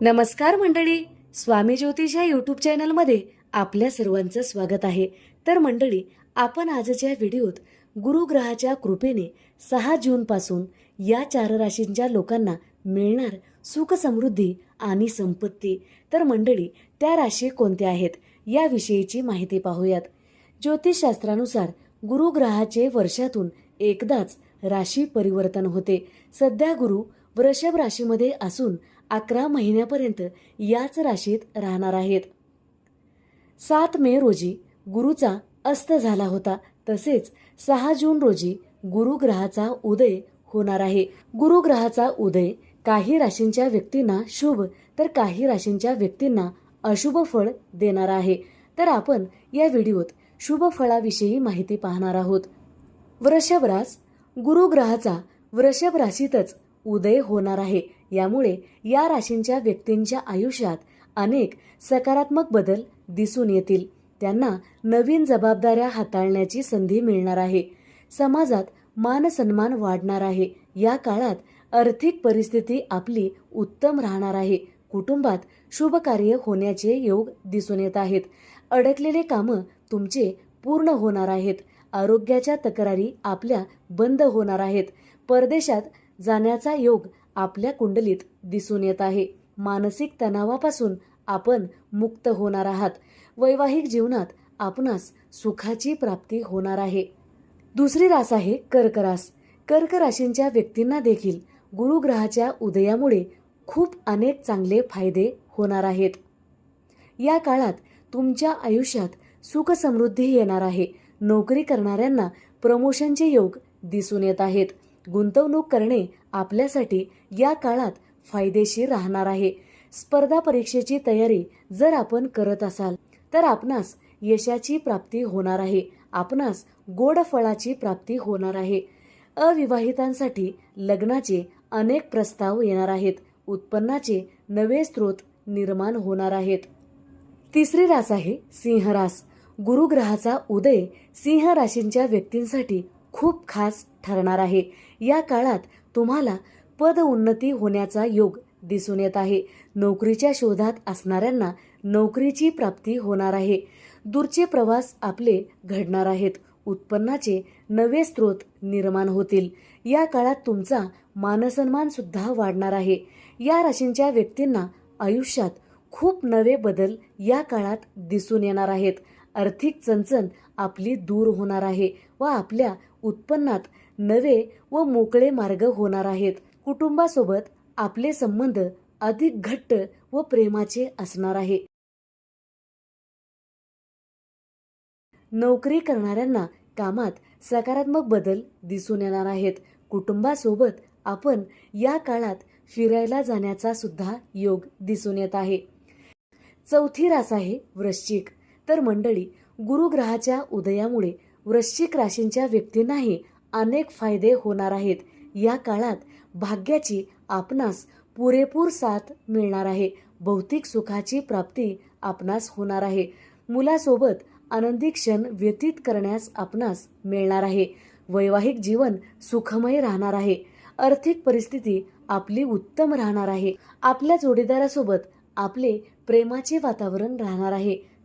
नमस्कार मंडळी स्वामी ज्योतिष या यूट्यूब चॅनलमध्ये आपल्या सर्वांचं स्वागत आहे. तर मंडळी आपण आजच्या व्हिडिओत गुरुग्रहाच्या कृपेने सहा जूनपासून या चार राशींच्या लोकांना मिळणार सुख समृद्धी आणि संपत्ती. तर मंडळी त्या राशी कोणत्या आहेत याविषयीची माहिती पाहूयात. ज्योतिषशास्त्रानुसार गुरुग्रहाचे वर्षातून एकदाच राशी परिवर्तन होते. सध्या गुरु वृषभ राशीमध्ये असून अकरा महिन्यापर्यंत याच राशीत राहणार आहेत. सात मे रोजी गुरुचा अस्त झाला होता. तसेच सहा जून रोजी गुरुग्रहाचा उदय होणार आहे. गुरुग्रहाचा उदय काही राशींच्या व्यक्तींना शुभ तर काही राशींच्या व्यक्तींना अशुभ फळ देणार आहे. तर आपण या व्हिडिओत शुभ फळाविषयी माहिती पाहणार आहोत. वृषभ रास गुरुग्रहाचा वृषभ राशीतच उदय होणार आहे. यामुळे या राशींच्या व्यक्तींच्या आयुष्यात अनेक सकारात्मक बदल दिसून येतील. त्यांना नवीन जबाबदाऱ्या हाताळण्याची संधी मिळणार आहे. समाजात मानसन्मान वाढणार आहे. या काळात आर्थिक परिस्थिती आपली उत्तम राहणार आहे. कुटुंबात शुभ कार्य होण्याचे योग दिसून येत आहेत. अडकलेले कामं तुमचे पूर्ण होणार आहेत. आरोग्याच्या तक्रारी आपल्या बंद होणार आहेत. परदेशात जाण्याचा योग आपल्या कुंडलीत दिसून येत आहे. मानसिक तणावापासून आपण मुक्त होणार आहात. वैवाहिक जीवनात आपणास सुखाची प्राप्ती होणार आहे. दुसरी रास आहे कर्क रास कर्क राशींच्या व्यक्तींना देखील गुरुग्रहाच्या उदयामुळे खूप अनेक चांगले फायदे होणार आहेत. या काळात तुमच्या आयुष्यात सुख समृद्धी येणार आहे. नोकरी करणाऱ्यांना प्रमोशनचे योग दिसून येत आहेत. गुंतवणूक करणे आपल्यासाठी या काळात फायदेशीर राहणार आहे. स्पर्धा परीक्षेची तयारी जर आपण करत असाल तर आपणास यशाची प्राप्ती होणार आहे. आपणास गोड फळाची प्राप्ती होणार आहे. अविवाहितांसाठी लग्नाचे अनेक प्रस्ताव येणार आहेत. उत्पन्नाचे नवे स्रोत निर्माण होणार आहेत. तिसरी रास आहे सिंहरास. गुरुग्रहाचा उदय सिंह राशींच्या व्यक्तींसाठी खूप खास ठरणार आहे. या काळात तुम्हाला पदउन्नती होण्याचा योग दिसून येत आहे. नोकरीच्या शोधात असणाऱ्यांना नोकरीची प्राप्ती होणार आहे. दूरचे प्रवास आपले घडणार आहेत. उत्पन्नाचे नवे स्रोत निर्माण होतील. या काळात तुमचा मानसन्मान सुद्धा वाढणार आहे. या राशींच्या व्यक्तींना आयुष्यात खूप नवे बदल या काळात दिसून येणार आहेत. आर्थिक चणचण आपली दूर होणार आहे व आपल्या उत्पन्नात नवे व मोकळे मार्ग होणार आहेत. कुटुंबासोबत आपले संबंध अधिक घट्ट व प्रेमाचे असणार आहे. नोकरी करणाऱ्यांना कामात सकारात्मक बदल दिसून येणार आहेत. कुटुंबासोबत आपण या काळात फिरायला जाण्याचा सुद्धा योग दिसून येत आहे. चौथी रास आहे वृश्चिक. तर मंडळी गुरुग्रहाच्या उदयामुळे वृश्चिक राशींच्या व्यक्तींनाही अनेक फायदे होणार आहेत. या काळात भाग्याची आपणास पुरेपूर साथ मिळणार आहे. भौतिक सुखाची प्राप्ती आपणास होणार आहे. मुलासोबत आनंदी क्षण व्यतीत करण्यास आपणास मिळणार आहे. वैवाहिक जीवन सुखमय राहणार आहे. आर्थिक परिस्थिती आपली उत्तम राहणार आहे. आपल्या जोडीदारासोबत आपले प्रेमाचे वातावरण राहणार आहे.